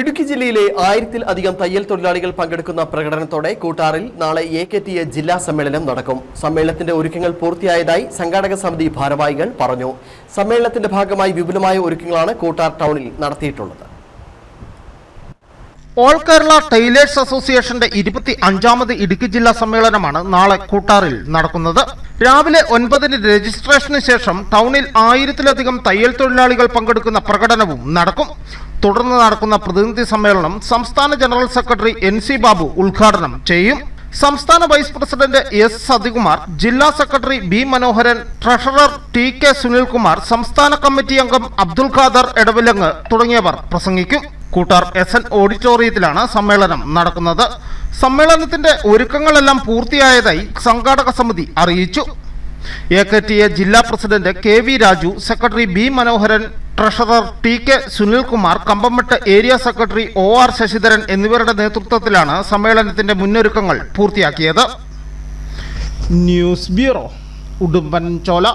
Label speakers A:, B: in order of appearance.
A: ഇടുക്കി ജില്ലയിലെ ആയിരത്തിൽ അധികം തയ്യൽ തൊഴിലാളികൾ പങ്കെടുക്കുന്ന പ്രകടനത്തോടെ കൂട്ടാറിൽ നാളെ എ കെ ടി എ ജില്ലാ സമ്മേളനം നടക്കും. സമ്മേളനത്തിന്റെ ഒരുക്കങ്ങൾ പൂർത്തിയായതായി സംഘാടക സമിതി ഭാരവാഹികൾ പറഞ്ഞു. സമ്മേളനത്തിന്റെ ഭാഗമായി വിപുലമായ ഒരുക്കങ്ങളാണ് കൂട്ടാർ ടൗണിൽ നടത്തിയിട്ടുള്ളത്.
B: ഓൾ കേരള ടൈലേഴ്സ് അസോസിയേഷന്റെ ഇരുപത്തി അഞ്ചാമത് ഇടുക്കി ജില്ലാ സമ്മേളനമാണ് നാളെ കൂട്ടാറിൽ നടക്കുന്നത്. രാവിലെ ഒൻപതിന് രജിസ്ട്രേഷന് ശേഷം ടൗണിൽ ആയിരത്തിലധികം തയ്യൽ തൊഴിലാളികൾ പങ്കെടുക്കുന്ന പ്രകടനവും നടക്കും. തുടർന്ന് നടക്കുന്ന പ്രതിനിധി സമ്മേളനം സംസ്ഥാന general secretary N C Babu ഉദ്ഘാടനം ചെയ്യും. സംസ്ഥാന വൈസ് പ്രസിഡന്റ് എസ് സതികുമാർ ജില്ലാ secretary B Manoharan treasurer T K Sunilkumar സംസ്ഥാന കമ്മിറ്റി അംഗം അബ്ദുൽ ഖാദർ എടവിലങ്ങ് തുടങ്ങിയവർ പ്രസംഗിക്കും. കൂട്ടാർ എസ് എൻ ഓഡിറ്റോറിയത്തിലാണ് സമ്മേളനം നടക്കുന്നത്. സമ്മേളനത്തിന്റെ ഒരുക്കങ്ങളെല്ലാം പൂർത്തിയായതായി സംഘാടക സമിതി അറിയിച്ചു. എ കെ ടി എ ജില്ലാ president K V Raju secretary B Manoharan treasurer T K Sunilkumar Kambammettu area secretary O R Sasidharan എന്നിവരുടെ നേതൃത്വത്തിലാണ് സമ്മേളനത്തിന്റെ മുന്നൊരുക്കങ്ങൾ പൂർത്തിയാക്കിയത്. News bureau Udumbanchola.